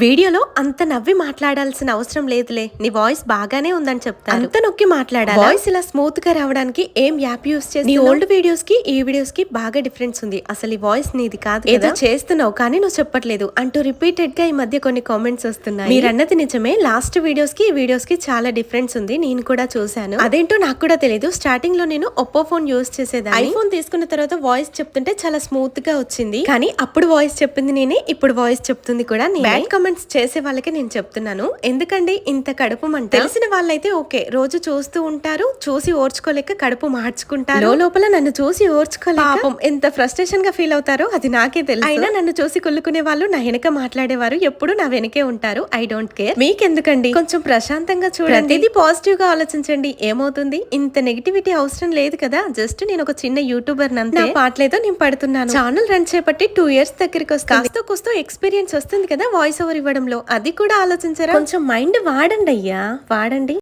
వీడియోలో అంత నవ్వి మాట్లాడాల్సిన అవసరం లేదులే. నీ వాయిస్ బాగానే ఉందని చెప్తాను అంత నొక్కి మాట్లాడాలి? వాయిస్ ఇలా స్మూత్గా రావడానికి ఏం యాప్ యూస్ చేసి నీ ఓల్డ్ వీడియోస్కి ఈ వీడియోస్కి బాగా డిఫరెన్స్ ఉంది. అసలు ఈ వాయిస్ నీది కాదు ఏదో చేస్తున్నావు కానీ నువ్వు చెప్పట్లేదు. అంటూ రిపీటెడ్గా ఈ మధ్య కొన్ని కామెంట్స్ వస్తున్నాయి. మీరు అన్నది నిజమే. లాస్ట్ వీడియోస్కి ఈ వీడియోస్కి చాలా డిఫరెన్స్ ఉంది. నేను కూడా చూశాను. అదేంటో నాకు కూడా తెలియదు స్టార్టింగ్లో నేను ఒప్పో ఫోన్ యూస్ చేసేదాన్ని. ఐఫోన్ తీసుకున్న తర్వాత వాయిస్ చెప్తుంటే చాలా స్మూత్గా వచ్చింది. కానీ అప్పుడు వాయిస్ చెప్పింది నేనే ఇప్పుడు వాయిస్ చెప్తుంది కూడా బ్యాడ్ కామెంట్స్ చేసే వాళ్ళకి నేను చెప్తున్నాను. ఎందుకండి? ఇంత కడుపు మంట. తెలిసిన వాళ్ళైతే ఓకే. రోజు చూస్తూ ఉంటారు చూసి ఓర్చుకోలేక కడుపు మార్చుకుంటారు. లోపల నన్ను చూసి ఓర్చుకోలేక ఎంత ఫ్రస్ట్రేషన్గా ఫీల్ అవుతారో అది నాకే తెలుసు. అయినా నన్ను చూసి కుళ్ళుకునే వాళ్ళు నా వెనక మాట్లాడేవారు ఎప్పుడు నా వెనకే ఉంటారు. ఐ డోంట్ కేర్ మీకెందుకండి? కొంచెం ప్రశాంతంగా చూడండి. ఇది పాజిటివ్గా ఆలోచించండి. ఏమవుతుంది? ఇంత నెగిటివిటీ అవసరం లేదు కదా. జస్ట్ నేను ఒక చిన్న యూట్యూబర్ నంతే నా పాటలేదో నేను పడుతున్నాను. ఛానల్ రన్ చేపట్టి టూ ఇయర్స్ దగ్గరికి కాస్త కూస్తో ఎక్స్పీరియన్స్ వస్తుంది కదా వాయిస్ ఓవర్ ఇవ్వడంలో అది కూడా ఆలోచించరా? కొంచెం మైండ్ వాడండి అయ్యా వాడండి.